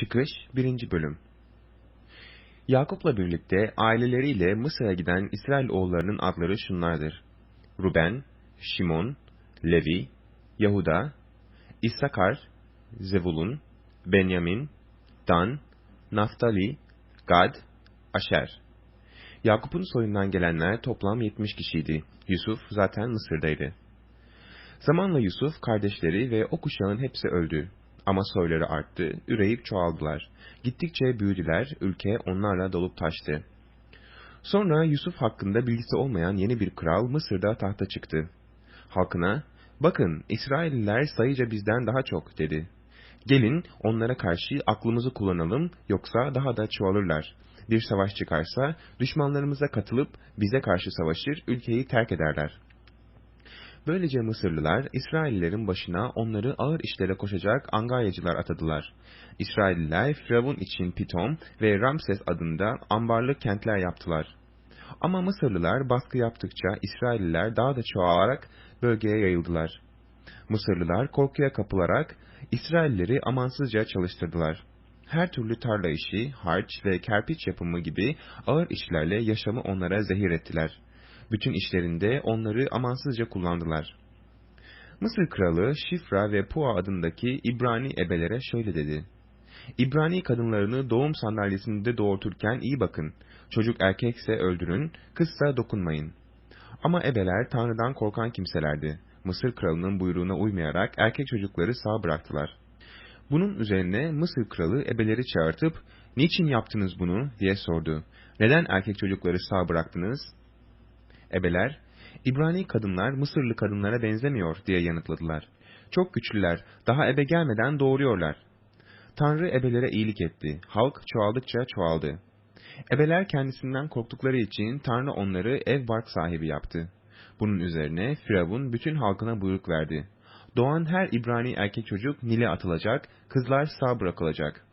Çıkış 1. Bölüm Yakup'la birlikte aileleriyle Mısır'a giden İsrail oğullarının adları şunlardır. Ruben, Şimon, Levi, Yahuda, İssakar, Zevulun, Benyamin, Dan, Naftali, Gad, Aşer. Yakup'un soyundan gelenler toplam 70 kişiydi. Yusuf zaten Mısır'daydı. Zamanla Yusuf, kardeşleri ve o kuşağın hepsi öldü. Ama soyları arttı, üreyip çoğaldılar. Gittikçe büyüdüler, ülke onlarla dolup taştı. Sonra Yusuf hakkında bilgisi olmayan yeni bir kral Mısır'da tahta çıktı. Halkına, bakın İsrailliler sayıca bizden daha çok dedi. Gelin onlara karşı aklımızı kullanalım yoksa daha da çoğalırlar. Bir savaş çıkarsa düşmanlarımıza katılıp bize karşı savaşır, ülkeyi terk ederler.'' Böylece Mısırlılar İsraillilerin başına onları ağır işlere koşacak angayacılar atadılar. İsrailliler Firavun için Pitom ve Ramses adında ambarlı kentler yaptılar. Ama Mısırlılar baskı yaptıkça İsrailliler daha da çoğalarak bölgeye yayıldılar. Mısırlılar korkuya kapılarak İsrailleri amansızca çalıştırdılar. Her türlü tarla işi, harç ve kerpiç yapımı gibi ağır işlerle yaşamı onlara zehir ettiler.'' Bütün işlerinde onları amansızca kullandılar. Mısır kralı Şifra ve Pua adındaki İbrani ebelere şöyle dedi. İbrani kadınlarını doğum sandalyesinde doğurturken iyi bakın. Çocuk erkekse öldürün, kızsa dokunmayın. Ama ebeler Tanrı'dan korkan kimselerdi. Mısır kralının buyruğuna uymayarak erkek çocukları sağ bıraktılar. Bunun üzerine Mısır kralı ebeleri çağırtıp, ''Niçin yaptınız bunu?'' diye sordu. ''Neden erkek çocukları sağ bıraktınız?'' Ebeler, İbrani kadınlar Mısırlı kadınlara benzemiyor diye yanıtladılar. Çok güçlüler, daha ebe gelmeden doğuruyorlar. Tanrı ebelere iyilik etti, halk çoğaldıkça çoğaldı. Ebeler kendisinden korktukları için Tanrı onları ev bark sahibi yaptı. Bunun üzerine Firavun bütün halkına buyruk verdi. Doğan her İbrani erkek çocuk Nil'e atılacak, kızlar sağ bırakılacak.''